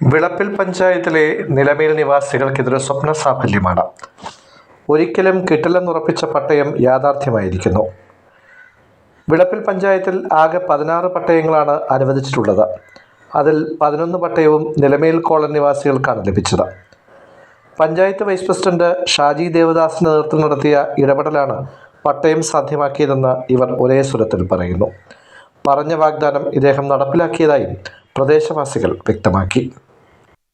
വിളപ്പിൽ പഞ്ചായത്തിലെ നിലമേൽ നിവാസികൾക്കിതൊരു സ്വപ്ന സാഫല്യമാണ്. ഒരിക്കലും കിട്ടില്ലെന്നുറപ്പിച്ച പട്ടയം യാഥാർത്ഥ്യമായിരിക്കുന്നു. വിളപ്പിൽ പഞ്ചായത്തിൽ ആകെ പതിനാറ് പട്ടയങ്ങളാണ് അനുവദിച്ചിട്ടുള്ളത്. അതിൽ പതിനൊന്ന് പട്ടയവും നിലമേൽ കോളൻ നിവാസികൾക്കാണ് ലഭിച്ചത്. പഞ്ചായത്ത് വൈസ് പ്രസിഡന്റ് ഷാജി ദേവദാസിന്റെ നേതൃത്വം നടത്തിയ ഇടപെടലാണ് പട്ടയം സാധ്യമാക്കിയതെന്ന് ഇവർ ഒരേ സ്വരത്തിൽ പറയുന്നു. പറഞ്ഞ വാഗ്ദാനം ഇദ്ദേഹം നടപ്പിലാക്കിയതായും പ്രദേശവാസികൾ വ്യക്തമാക്കി.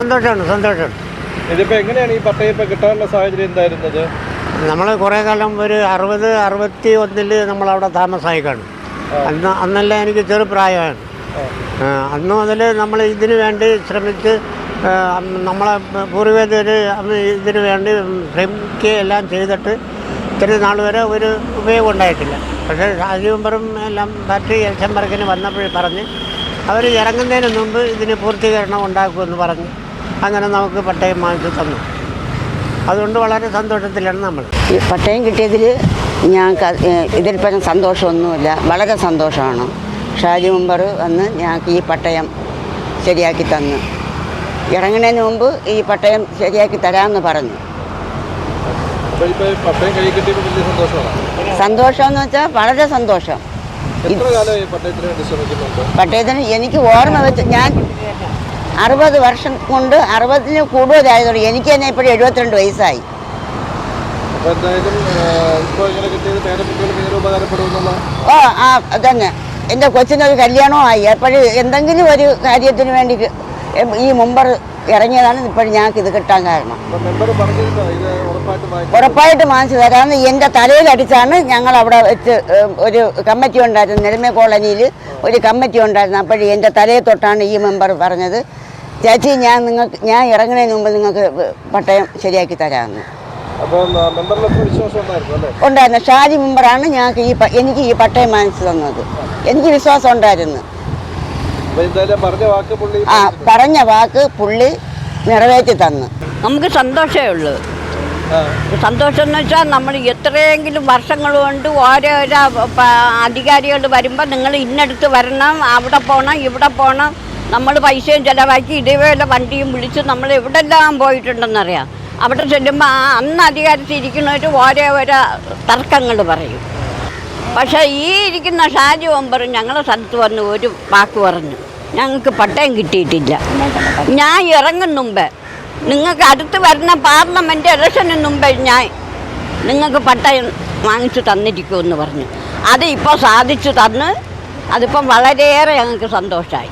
സന്തോഷമുണ്ട് സന്തോഷം ഇതിപ്പോ എങ്ങനെയാണ് ഈ പട്ടയം ഇപ്പൊ കിട്ടാനുള്ള സാഹചര്യം എന്തായിരുന്നത്? നമ്മൾ കുറേ കാലം ഒരു അറുപത് അറുപത്തി ഒന്നിൽ നമ്മളവിടെ താമസമായി കാണും അന്ന് അന്നെല്ലാം എനിക്ക് ചെറുപ്രായമാണ് പ്രായമാണ്. അന്ന് മുതൽ നമ്മൾ ഇതിനു വേണ്ടി ശ്രമിച്ച് നമ്മളെ പൂർവികർ ഇതിനു വേണ്ടി ശ്രമിക്കുകയെല്ലാം ചെയ്തിട്ട് ഇത്രയും നാൾ വരെ ഒരു ഉപയോഗം ഉണ്ടായിട്ടില്ല പക്ഷേ രാജീവമ്പറും എല്ലാം പാർട്ടി ഇലക്ഷൻ വർക്കിന് വന്നപ്പോൾ പറഞ്ഞ് അവർ ഇറങ്ങുന്നതിന് മുമ്പ് ഇതിന് പൂർത്തീകരണം ഉണ്ടാക്കുമെന്ന് പറഞ്ഞ് അങ്ങനെ നമുക്ക് പട്ടയം വാങ്ങിച്ച് തന്നു. അതുകൊണ്ട് വളരെ സന്തോഷത്തിലാണ് നമ്മൾ. ഈ പട്ടയം കിട്ടിയതിൽ ഞങ്ങൾക്ക് ഇതിൽ പരം സന്തോഷമൊന്നുമില്ല. വളരെ സന്തോഷമാണ്. ഷാജി മുമ്പർ വന്ന് ഞങ്ങൾക്ക് ഈ പട്ടയം ശരിയാക്കി തന്നു. ഇറങ്ങുന്നതിന് മുമ്പ് ഈ പട്ടയം ശരിയാക്കി തരാമെന്ന് പറഞ്ഞു. സന്തോഷം എന്ന് വെച്ചാൽ വളരെ സന്തോഷം. എത്ര കാലമായി പട്ടയത്തിന് വേണ്ടി പട്ടയത്തിന് എനിക്ക് ഓർമ്മ വെച്ച് ഞാൻ അറുപത് വർഷം കൊണ്ട് അറുപതിന് കൂടുതലായതുകൊണ്ട് എനിക്ക് തന്നെ ഇപ്പോഴും എഴുപത്തിരണ്ട് വയസ്സായി. ഓ ആ അതന്നെ. എന്റെ കൊച്ചിനൊരു കല്യാണമായി അപ്പോഴും എന്തെങ്കിലും ഒരു കാര്യത്തിന് വേണ്ടി ഈ മുമ്പർ ഇറങ്ങിയതാണ് ഇപ്പോഴും ഞങ്ങൾക്ക് ഇത് കിട്ടാൻ കാരണം. ഉറപ്പായിട്ട് വാങ്ങിച്ചു തരാമെന്ന് എന്റെ തലയിലടിച്ചാണ് ഞങ്ങൾ അവിടെ വെച്ച് ഒരു കമ്മിറ്റി ഉണ്ടായിരുന്നു നെടുമ കോളനിയിൽ ഒരു കമ്മിറ്റി ഉണ്ടായിരുന്നു. അപ്പോഴും എന്റെ തലയിൽ തൊട്ടാണ് ഈ മെമ്പർ പറഞ്ഞത്. ചേച്ചി ഞാൻ നിങ്ങൾക്ക് ഞാൻ ഇറങ്ങുന്നതിന് മുമ്പ് നിങ്ങൾക്ക് പട്ടയം ശരിയാക്കി തരാമെന്ന്. ഉണ്ടായിരുന്നു ഷാജി മെമ്പറാണ് ഞങ്ങൾക്ക് ഈ എനിക്ക് ഈ പട്ടയം വാങ്ങിച്ചു തന്നത്. എനിക്ക് വിശ്വാസം ഉണ്ടായിരുന്നു അപ്പൊ എന്തായാലും പറഞ്ഞ വാക്ക് പുള്ളി ആ പറഞ്ഞ വാക്ക് പുള്ളി നിറവേറ്റി തന്നു. നമുക്ക് സന്തോഷമേ ഉള്ളൂ. സന്തോഷം എന്ന് വെച്ചാൽ നമ്മൾ എത്രയെങ്കിലും വർഷങ്ങൾ കൊണ്ട് ഓരോരോ അധികാരികൾ വരുമ്പോൾ നിങ്ങൾ ഇന്നടുത്ത് വരണം അവിടെ പോകണം ഇവിടെ പോകണം നമ്മൾ പൈസയും ചിലവാക്കി ഇതേപോലെ വണ്ടിയും വിളിച്ച് നമ്മൾ എവിടെല്ലാം പോയിട്ടുണ്ടെന്നറിയാം. അവിടെ ചെല്ലുമ്പോൾ ആ അന്ന് അധികാരത്തിൽ ഇരിക്കുന്നവർ ഓരോ ഓരോ തർക്കങ്ങൾ പറയും. പക്ഷേ ഈ ഇരിക്കുന്ന ഷാജി ഒമ്പറും ഞങ്ങളുടെ സ്ഥലത്ത് വന്ന് ഒരു വാക്ക് പറഞ്ഞു. ഞങ്ങൾക്ക് പട്ടയം കിട്ടിയിട്ടില്ല. ഞാൻ ഇറങ്ങും മുമ്പേ. നിങ്ങൾക്ക് അടുത്ത് വരുന്ന പാർലമെന്റ് ഇലക്ഷന് മുമ്പേ ഞാൻ നിങ്ങൾക്ക് പട്ടയം വാങ്ങിച്ചു തന്നിരിക്കുമെന്ന് പറഞ്ഞു. അത് ഇപ്പോൾ സാധിച്ചു തന്ന്. അതിപ്പം വളരെയേറെ ഞങ്ങൾക്ക് സന്തോഷമായി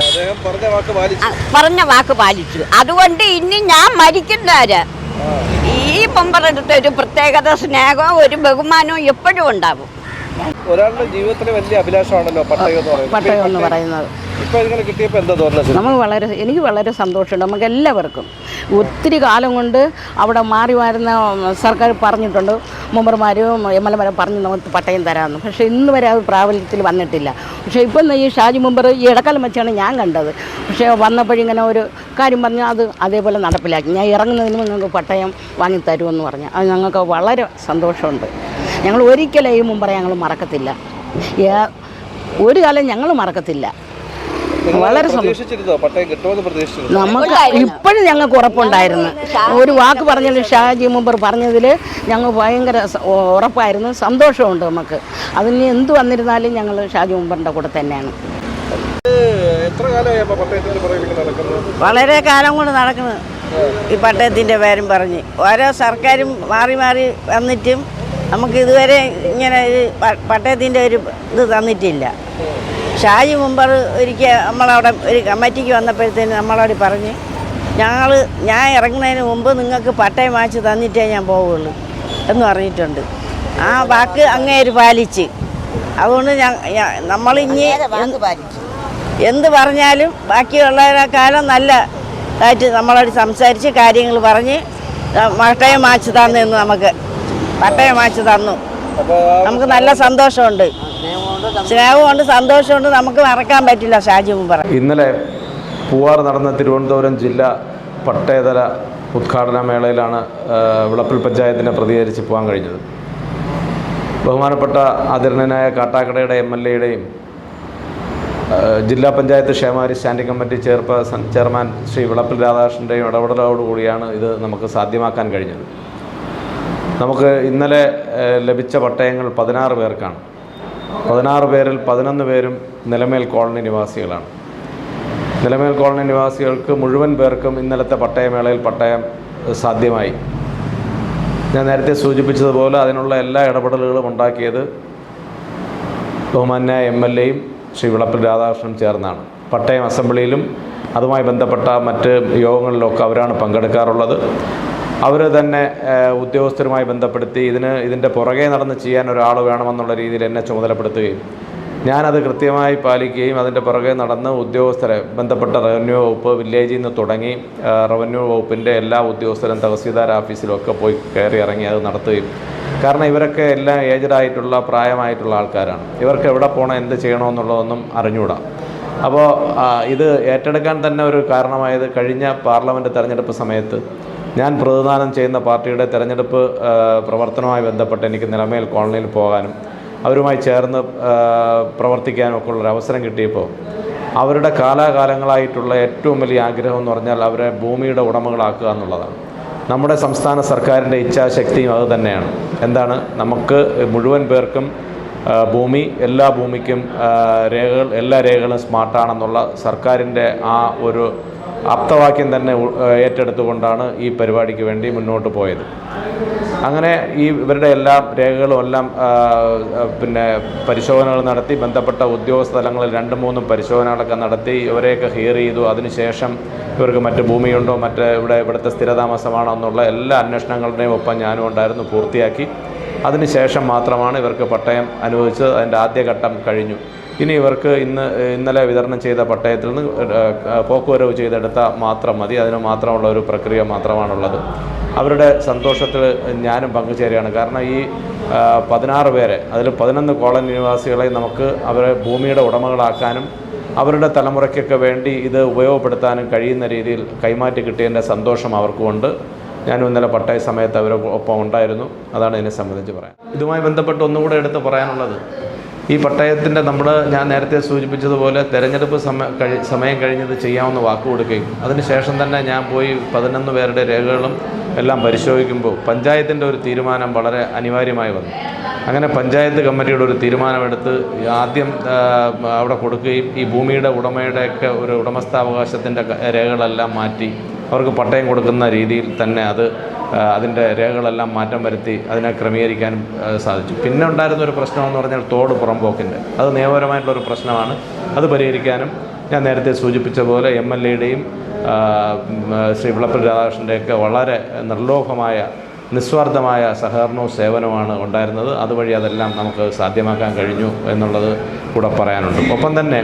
അദ്ദേഹം പറഞ്ഞ വാക്ക് പാലിച്ചു. പറഞ്ഞ വാക്ക് പാലിച്ചു. അതുകൊണ്ട് ഇനി ഞാൻ മരിക്കുന്നവര്. ഈ മെമ്പറെടുത്ത് ഒരു പ്രത്യേകത സ്നേഹവും ഒരു ബഹുമാനവും എപ്പോഴും ഉണ്ടാവും. ഒരാളുടെ ജീവിതത്തിലെ വലിയ അഭിലാഷമാണല്ലോ പട്ടയം എന്ന് പറയുന്നത്. പട്ടയം എന്ന് പറയുന്നത്. നമുക്ക് വളരെ എനിക്ക് വളരെ സന്തോഷമുണ്ട്. നമുക്ക് എല്ലാവർക്കും ഒത്തിരി കാലം കൊണ്ട് അവിടെ മാറി വരുന്ന സർക്കാർ പറഞ്ഞിട്ടുണ്ട്. മുമ്പർമാരും എം എൽ എമാരും പറഞ്ഞു നമുക്ക് പട്ടയം തരാമെന്ന്. പക്ഷേ ഇന്ന് വരെ അത് പ്രാബല്യത്തിൽ വന്നിട്ടില്ല. പക്ഷേ ഇപ്പം ഈ ഷാജി മുമ്പർ ഈ ഇടക്കാലം വെച്ചാണ് ഞാൻ കണ്ടത്. പക്ഷേ വന്നപ്പോഴിങ്ങനെ ഒരു കാര്യം പറഞ്ഞാൽ അത് അതേപോലെ നടപ്പിലാക്കി. ഞാൻ ഇറങ്ങുന്നതിന് മുമ്പ് നിങ്ങൾക്ക് പട്ടയം വാങ്ങി തരുമെന്ന് പറഞ്ഞു. അത് ഞങ്ങൾക്ക് വളരെ സന്തോഷമുണ്ട്. ഞങ്ങൾ ഒരിക്കലും ഈ മുമ്പറ ഞങ്ങൾ മറക്കത്തില്ല. ഒരു കാലം ഞങ്ങൾ മറക്കത്തില്ല. വളരെ നമുക്ക് ഇപ്പോഴും ഞങ്ങൾക്ക് ഉറപ്പുണ്ടായിരുന്നു. ഒരു വാക്ക് പറഞ്ഞതിൽ ഷാജി മുമ്പർ പറഞ്ഞതിൽ ഞങ്ങൾ ഭയങ്കര ഉറപ്പായിരുന്നു. സന്തോഷമുണ്ട് നമുക്ക്. അതിന് എന്ത് വന്നിരുന്നാലും ഞങ്ങൾ ഷാജി മുമ്പറിന്റെ കൂടെ തന്നെയാണ്. വളരെ കാലം കൊണ്ട് നടക്കുന്നത്. ഈ പട്ടയത്തിന്റെ പേരും പറഞ്ഞ്. ഓരോ സർക്കാരും മാറി മാറി വന്നിട്ടും നമുക്ക് ഇതുവരെ ഇങ്ങനെ ഒരു പട്ടയത്തിന്റെ ഒരു ഇത് തന്നിട്ടില്ല. ഷാജി മുമ്പർ ഒരിക്കൽ നമ്മളവിടെ ഒരു കമ്മിറ്റിക്ക് വന്നപ്പോഴത്തേന് നമ്മളോട് പറഞ്ഞ് ഞങ്ങൾ ഞാൻ ഇറങ്ങുന്നതിന് മുമ്പ് നിങ്ങൾക്ക് പട്ടയം വാങ്ങിച്ച് തന്നിട്ടേ ഞാൻ പോവുള്ളൂ എന്ന് പറഞ്ഞിട്ടുണ്ട്. ആ വാക്ക് അങ്ങേര് പാലിച്ച്. അതുകൊണ്ട് വാക്ക് പാലിച്ചു. എന്ത് പറഞ്ഞാലും ബാക്കിയുള്ളവരെക്കാലം നല്ല ആയിട്ട് നമ്മളോട് സംസാരിച്ച് കാര്യങ്ങൾ പറഞ്ഞ് പട്ടയം മാച്ച് തന്നെന്ന് നമുക്ക് പട്ടയം വാങ്ങിച്ചു തന്നു. നമുക്ക് നല്ല സന്തോഷമുണ്ട്. സ്നേഹമുണ്ട് സന്തോഷമുണ്ട്. നമുക്ക് മറക്കാൻ പറ്റില്ല ഷാജി മുമ്പറ ഇന്നലെ പൂവാർ നടന്ന തിരുവനന്തപുരം ജില്ലാ പട്ടയതല ഉദ്ഘാടന മേളയിലാണ് വിളപ്പിൽ പഞ്ചായത്തിനെ പ്രതികരിച്ച് പോകാൻ കഴിഞ്ഞത്. ബഹുമാനപ്പെട്ട ആദരണീയനായ കാട്ടാക്കടയുടെ എം എൽ എയുടെയും ജില്ലാ പഞ്ചായത്ത് ക്ഷേമകാര്യ standing committee chairperson chairman Shri Vilappil രാധാകൃഷ്ണന്റെയും ഇടപെടലോടുകൂടിയാണ് ഇത് നമുക്ക് സാധ്യമാക്കാൻ കഴിഞ്ഞത്. നമുക്ക് ഇന്നലെ ലഭിച്ച പട്ടയങ്ങൾ പതിനാറ് പേർക്കാണ്. പതിനാറ് പേരിൽ പതിനൊന്ന് പേരും നിലമേൽ കോളനി നിവാസികളാണ്. നിലമേൽ കോളനി നിവാസികൾക്ക് മുഴുവൻ പേർക്കും ഇന്നലത്തെ പട്ടയമേളയിൽ പട്ടയം സാധ്യമായി. ഞാൻ നേരത്തെ സൂചിപ്പിച്ചതുപോലെ അതിനുള്ള എല്ലാ ഇടപെടലുകളും ഉണ്ടാക്കിയത് ബഹുമാന്യ എം എൽ എയും ശ്രീ വിളപ്പിൽ രാധാകൃഷ്ണൻ ചേർന്നാണ്. പട്ടയം അസംബ്ലിയിലും അതുമായി ബന്ധപ്പെട്ട മറ്റ് യോഗങ്ങളിലൊക്കെ അവരാണ് പങ്കെടുക്കാറുള്ളത്. അവർ തന്നെ ഉദ്യോഗസ്ഥരുമായി ബന്ധപ്പെടുത്തി ഇതിന് ഇതിന്റെ പുറകെ നടന്ന് ചെയ്യാൻ ഒരാൾ വേണമെന്നുള്ള രീതിയിൽ എന്നെ ചുമതലപ്പെടുത്തുകയും ഞാനത് കൃത്യമായി പാലിക്കുകയും അതിന്റെ പുറകെ നടന്ന് ഉദ്യോഗസ്ഥരെ ബന്ധപ്പെട്ട റവന്യൂ വകുപ്പ് വില്ലേജിൽ നിന്ന് തുടങ്ങി റവന്യൂ വകുപ്പിന്റെ എല്ലാ ഉദ്യോഗസ്ഥരും തഹസീൽദാർ ഓഫീസിലും ഒക്കെ പോയി കയറി ഇറങ്ങി അത് നടത്തുകയും കാരണം ഇവരൊക്കെ എല്ലാം ഏജ്ഡ് ആയിട്ടുള്ള പ്രായമായിട്ടുള്ള ആൾക്കാരാണ്. ഇവർക്ക് എവിടെ പോകണം എന്ത് ചെയ്യണമെന്നുള്ളതൊന്നും അറിഞ്ഞുകൂടാ. അപ്പോൾ ഇത് ഏറ്റെടുക്കാൻ തന്നെ ഒരു കാരണമായത് കഴിഞ്ഞ പാർലമെന്റ് തെരഞ്ഞെടുപ്പ് സമയത്ത് ഞാൻ പ്രതിദാനം ചെയ്യുന്ന പാർട്ടിയുടെ തെരഞ്ഞെടുപ്പ് പ്രവർത്തനവുമായി ബന്ധപ്പെട്ട് എനിക്ക് നിലമേൽ കോളനിയിൽ പോകാനും അവരുമായി ചേർന്ന് പ്രവർത്തിക്കാനും ഒക്കെ ഉള്ളൊരു അവസരം കിട്ടിയപ്പോൾ അവരുടെ കാലാകാലങ്ങളായിട്ടുള്ള ഏറ്റവും വലിയ ആഗ്രഹം എന്ന് പറഞ്ഞാൽ അവരെ ഭൂമിയുടെ ഉടമകളാക്കുക എന്നുള്ളതാണ്. നമ്മുടെ സംസ്ഥാന സർക്കാരിന്റെ ഇച്ഛാശക്തിയും അത് തന്നെയാണ്. എന്താണ്? നമുക്ക് മുഴുവൻ പേർക്കും ഭൂമി എല്ലാ ഭൂമിക്കും രേഖകൾ എല്ലാ രേഖകളും സ്മാർട്ടാണെന്നുള്ള സർക്കാരിന്റെ ആ ഒരു ആപ്തവാക്യം തന്നെ ഏറ്റെടുത്തുകൊണ്ടാണ് ഈ പരിപാടിക്ക് വേണ്ടി മുന്നോട്ട് പോയത്. അങ്ങനെ ഈ ഇവരുടെ എല്ലാ രേഖകളും എല്ലാം പിന്നെ പരിശോധനകൾ നടത്തി ബന്ധപ്പെട്ട ഉദ്യോഗസ്ഥ തലങ്ങളിൽ രണ്ട് മൂന്നും പരിശോധനകളൊക്കെ നടത്തി ഇവരെയൊക്കെ ഹിയർ ചെയ്തു. അതിനുശേഷം ഇവർക്ക് മറ്റ് ഭൂമിയുണ്ടോ മറ്റ് ഇവിടെ ഇവിടുത്തെ സ്ഥിരതാമസമാണോ എന്നുള്ള എല്ലാ അന്വേഷണങ്ങളുടെയും ഒപ്പം ഞാനും ഉണ്ടായിരുന്നു പൂർത്തിയാക്കി. അതിനുശേഷം മാത്രമാണ് ഇവർക്ക് പട്ടയം അനുവദിച്ചത്. അതിന്റെ ആദ്യഘട്ടം കഴിഞ്ഞു. ഇനി ഇവർക്ക് ഇന്ന് ഇന്നലെ വിതരണം ചെയ്ത പട്ടയത്തിൽ നിന്ന് പോക്കുവരവ് ചെയ്തെടുത്ത മാത്രം മതി. അതിന് മാത്രമുള്ള ഒരു പ്രക്രിയ മാത്രമാണുള്ളത്. അവരുടെ സന്തോഷത്തിൽ ഞാനും പങ്കുചേരുകയാണ്. കാരണം ഈ പതിനാറ് പേരെ അതിൽ പതിനൊന്ന് കോളനി നിവാസികളെ നമുക്ക് അവരെ ഭൂമിയുടെ ഉടമകളാക്കാനും അവരുടെ തലമുറയ്ക്കൊക്കെ വേണ്ടി ഇത് ഉപയോഗപ്പെടുത്താനും കഴിയുന്ന രീതിയിൽ കൈമാറ്റി കിട്ടിയതിന്റെ സന്തോഷം അവർക്കുമുണ്ട്. ഞാനും ഇന്നലെ പട്ടയ സമയത്ത് അവരെ ഒപ്പം ഉണ്ടായിരുന്നു. അതാണ് എന്നെ സംബന്ധിച്ച് പറയാൻ. ഇതുമായി ബന്ധപ്പെട്ട് ഒന്നുകൂടെ എടുത്ത് പറയാനുള്ളത്. ഈ പട്ടയത്തിന്റെ നമ്മൾ ഞാൻ നേരത്തെ സൂചിപ്പിച്ചതുപോലെ തെരഞ്ഞെടുപ്പ് സമയ കഴി സമയം കഴിഞ്ഞത് ചെയ്യാമെന്ന് വാക്ക് കൊടുക്കുകയും അതിനുശേഷം തന്നെ ഞാൻ പോയി പതിനൊന്ന് പേരുടെ രേഖകളും എല്ലാം പരിശോധിക്കുമ്പോൾ പഞ്ചായത്തിന്റെ ഒരു തീരുമാനം വളരെ അനിവാര്യമായി വന്നു. അങ്ങനെ പഞ്ചായത്ത് കമ്മിറ്റിയുടെ ഒരു തീരുമാനമെടുത്ത് ആദ്യം അവിടെ കൊടുക്കുകയും ഈ ഭൂമിയുടെ ഉടമയുടെയൊക്കെ ഒരു ഉടമസ്ഥാവകാശത്തിന്റെ രേഖകളെല്ലാം മാറ്റി അവർക്ക് പട്ടയം കൊടുക്കുന്ന രീതിയിൽ തന്നെ അത് അതിന്റെ രേഖകളെല്ലാം മാറ്റം വരുത്തി അതിനെ ക്രമീകരിക്കാനും സാധിച്ചു. പിന്നെ ഉണ്ടായിരുന്ന ഒരു പ്രശ്നമെന്ന് പറഞ്ഞാൽ തോട് പുറമ്പോക്കിന്റെ. അത് നിയമപരമായിട്ടുള്ളൊരു പ്രശ്നമാണ്. അത് പരിഹരിക്കാനും ഞാൻ നേരത്തെ സൂചിപ്പിച്ച പോലെ എം എൽ എയുടെയും ശ്രീ വിളപ്പിൽ രാധാകൃഷ്ണന്റെയൊക്കെ വളരെ നിർലോഭമായ നിസ്വാർത്ഥമായ സഹകരണവും സേവനവുമാണ് ഉണ്ടായിരുന്നത്. അതുവഴി അതെല്ലാം നമുക്ക് സാധ്യമാക്കാൻ കഴിഞ്ഞു എന്നുള്ളത് കൂടെ പറയാനുണ്ട്. ഒപ്പം തന്നെ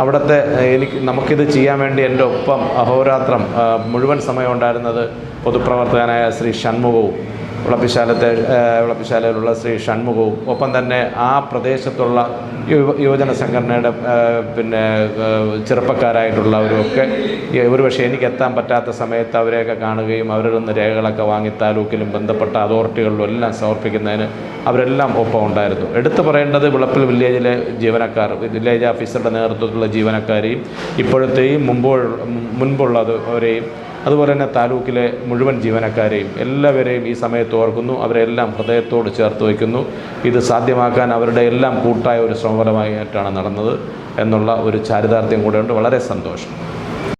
അവിടുത്തെ എനിക്ക് നമുക്കിത് ചെയ്യാൻ വേണ്ടി എന്റെ ഒപ്പം അഹോരാത്രം മുഴുവൻ സമയം ഉണ്ടായിരുന്നത് പൊതുപ്രവർത്തകനായ ശ്രീ ഷൺമുഖവും വിളപ്പിശാലത്തെ വിളപ്പിശാലയിലുള്ള ശ്രീ ഷൺമുഖവും ഒപ്പം തന്നെ ആ പ്രദേശത്തുള്ള യുവ- യുവജന സംഘടനയുടെ പിന്നെ ചെറുപ്പക്കാരായിട്ടുള്ളവരുമൊക്കെ ഒരുപക്ഷെ എനിക്ക് എത്താൻ പറ്റാത്ത സമയത്ത് അവരെയൊക്കെ കാണുകയും അവരിൽ നിന്ന് രേഖകളൊക്കെ വാങ്ങി താലൂക്കിലും ബന്ധപ്പെട്ട അതോറിറ്റികളിലും എല്ലാം സമർപ്പിക്കുന്നതിന് അവരെല്ലാം ഒപ്പം ഉണ്ടായിരുന്നു. എടുത്തു പറയേണ്ടത് വിളപ്പിൽ വില്ലേജിലെ ജീവനക്കാർ വില്ലേജ് ഓഫീസറുടെ നേതൃത്വത്തിലുള്ള ജീവനക്കാരെയും ഇപ്പോഴത്തെയും മുമ്പോ മുൻപുള്ളവരെയും അതുപോലെ തന്നെ താലൂക്കിലെ മുഴുവൻ ജീവനക്കാരെയും എല്ലാവരെയും ഈ സമയത്ത് ഓർക്കുന്നു അവരെല്ലാം ഹൃദയത്തോട് ചേർത്ത് വയ്ക്കുന്നു. ഇത് സാധ്യമാക്കാൻ അവരുടെ എല്ലാം കൂട്ടായ ഒരു ശ്രമഫലമായിട്ടാണ് നടന്നത് എന്നുള്ള ഒരു ചാരിതാർത്ഥ്യം കൂടെയുണ്ട്. വളരെ സന്തോഷം.